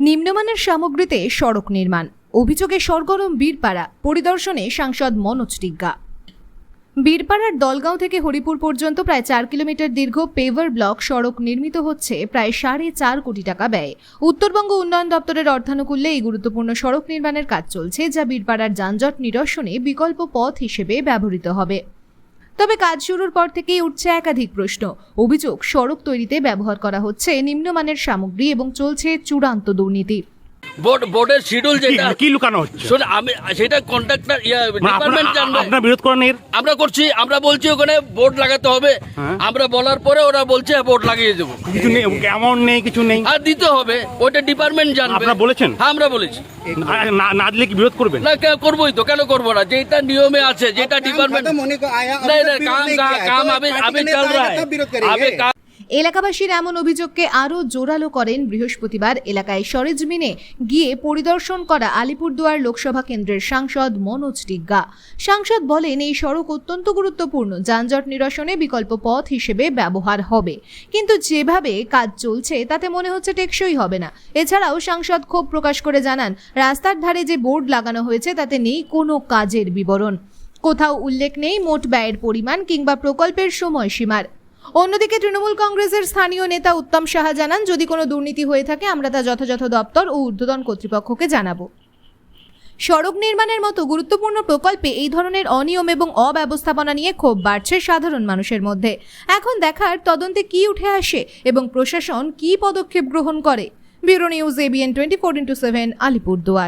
নিম্নমানের সামগ্রীতে সড়ক নির্মাণ। অভিযোগে সরগরম বীরপাড়া, পরিদর্শনে সাংসদ মনোজ টিগ্গা। বীরপাড়ার দলগাঁও থেকে হরিপুর পর্যন্ত প্রায় চার কিলোমিটার দীর্ঘ পেভার ব্লক সড়ক নির্মিত হচ্ছে প্রায় সাড়ে চার কোটি টাকা ব্যয়ে। উত্তরবঙ্গ উন্নয়ন দপ্তরের অর্থানুকূল্যে এই গুরুত্বপূর্ণ সড়ক নির্মাণের কাজ চলছে, যা বীরপাড়ার যানজট নিরসনে বিকল্প পথ হিসেবে ব্যবহৃত হবে। তবে কাজ শুরুর পর থেকেই উঠছে একাধিক প্রশ্ন। অভিযোগ সড়ক তৈরিতে ব্যবহার করা হচ্ছে নিম্নমানের সামগ্রী এবং চলছে চূড়ান্ত দুর্নীতি। বোর্ড বোর্ডের শিডিউল যেটা কি লুকানো হচ্ছে? আমি সেটা কন্ট্রাক্টর মানে ডিপার্টমেন্ট জানবে। আপনারা বিরোধ করেন এর? আমরা করছি আমরা বলছি ওখানে বোর্ড লাগাতে হবে। হ্যাঁ। আমরা বলার পরে ওরা বলছে বোর্ড লাগিয়ে দেবো। কিছু নেই অ্যামাউন্ট নেই কিছু নেই। আর দিতে হবে ওটা ডিপার্টমেন্ট জানবে। আপনারা বলেছেন? হ্যাঁ আমরা বলেছি। না না দিলে কি বিরোধ করবেন? না করবোই তো কেন করব না? যেটা নিয়মে আছে যেটা ডিপার্টমেন্ট না কাম কাম আমি আমি চল রা আমি এলাকাবাসীর এমন অভিযোগকে আরও জোরালো করেন বৃহস্পতিবার এলাকায় সরেজমিনে গিয়ে পরিদর্শন করা আলিপুরদুয়ার লোকসভা কেন্দ্রের সাংসদ মনোজ ডিগ্গা সাংসদ বলেন, এই সড়ক অত্যন্ত গুরুত্বপূর্ণ। যানজট নিরসনে বিকল্প পথ হিসেবে ব্যবহার হবে। কিন্তু যেভাবে কাজ চলছে, তাতে মনে হচ্ছে টেকসই হবে না। এছাড়াও সাংসদ ক্ষোভ প্রকাশ করে জানান, রাস্তার ধারে যে বোর্ড লাগানো হয়েছে, তাতে নেই কোনো কাজের বিবরণ। কোথাও উল্লেখ নেই মোট ব্যয়ের পরিমাণ কিংবা প্রকল্পের সময়সীমার। অন্যদিকে তৃণমূল কংগ্রেসের স্থানীয় নেতা উত্তম সাহা জানান, যদি কোনো দুর্নীতি হয়ে থাকে, আমরা তা যথাযথ দপ্তর ও ঊর্ধ্বতন কর্তৃপক্ষকে জানাব। সড়ক নির্মাণের মতো গুরুত্বপূর্ণ প্রকল্পে এই ধরনের অনিয়ম এবং অব্যবস্থাপনা নিয়ে ক্ষোভ বাড়ছে সাধারণ মানুষের মধ্যে। এখন দেখার তদন্তে কি উঠে আসে এবং প্রশাসন কি পদক্ষেপ গ্রহণ করে? Bureau news ABN twenty four into seven, Alipurduar.